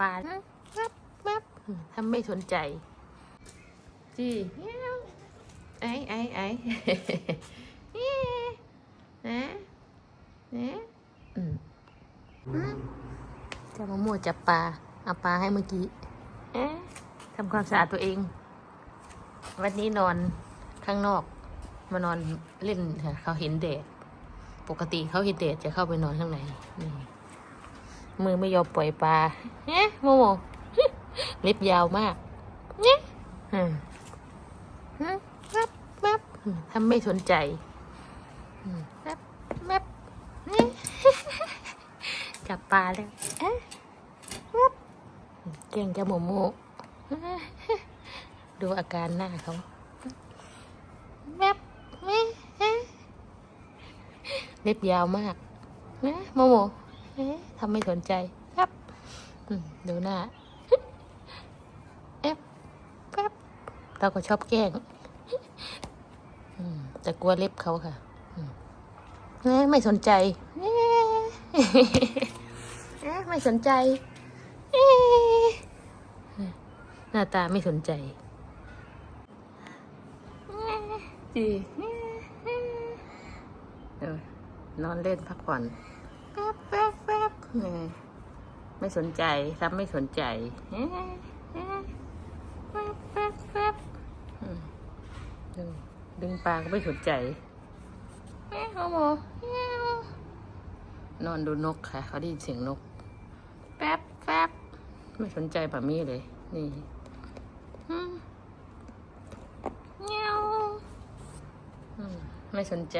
ปลาแป๊บแป๊บถ้าไม่สนใจจีไอ้ไอ้ไอ้นะนะอืมจะมามั่วจับปลาเอาปลาให้เมื่อกี้เอ๊ะทำความสะอาดตัวเอง วันนี้นอนข้างนอก มานอนเล่นค่ะเขาเห็นแดด ปกติเขาเห็นแดดจะเข้าไปนอนข้างในนี่ มือไม่ยอมปล่อยปลาเนี่ยโมโมเล็บยาวมากเนี่ยอืมอืมแป๊บแป๊บอืมถ้าไม่สนใจอืมแป๊บแป๊บนี่จับปลาแล้วเอ๊ะแป๊บเก่งจะโมโมดูอาการหน้าเขาแป๊บแม่เอ๊ะเล็บยาวมากนะโมโม ทำไม่สนใจครับดูหน้าแอบแป๊บเราก็ชอบแกล้งแต่กลัวเล็บเขาค่ะเอ๊ะไม่สนใจเอ๊ะไม่สนใจ หน้าตาไม่สนใจจีนอนเล่นพักผ่อนแป๊บแป๊บแป๊บเออ ไม่สนใจรับไม่สนใจเอ๊ะเอ๊ะแป๊บแป๊บแป๊บดึงปลาก็ไม่สนใจแม่โมโมแม่โมนอนดูนกค่ะ เขาได้ยินเสียงนก แป๊บแป๊บไม่สนใจป่ามี่เลย นี่อืมเงี้ยวไม่สนใจ